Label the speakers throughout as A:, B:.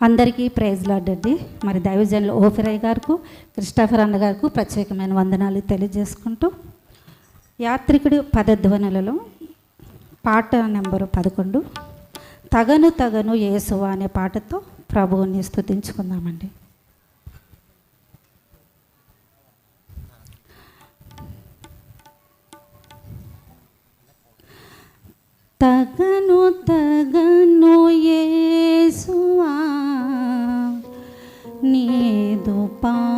A: అందరికీ ప్రైజ్ లాడ్డండి మరి దైవజనులు ఓఫిరయ్య గారికి క్రిస్టాఫర్ అన్నగారికి ప్రత్యేకమైన వందనాలు తెలియజేసుకుంటూ యాత్రికుడు పదధ్వనులలో పాట నెంబరు పదకొండు. తగను తగను యేసువా అనే పాటతో ప్రభువుని స్థుతించుకుందామండి తగను తగ నీదు పాద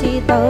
A: చితో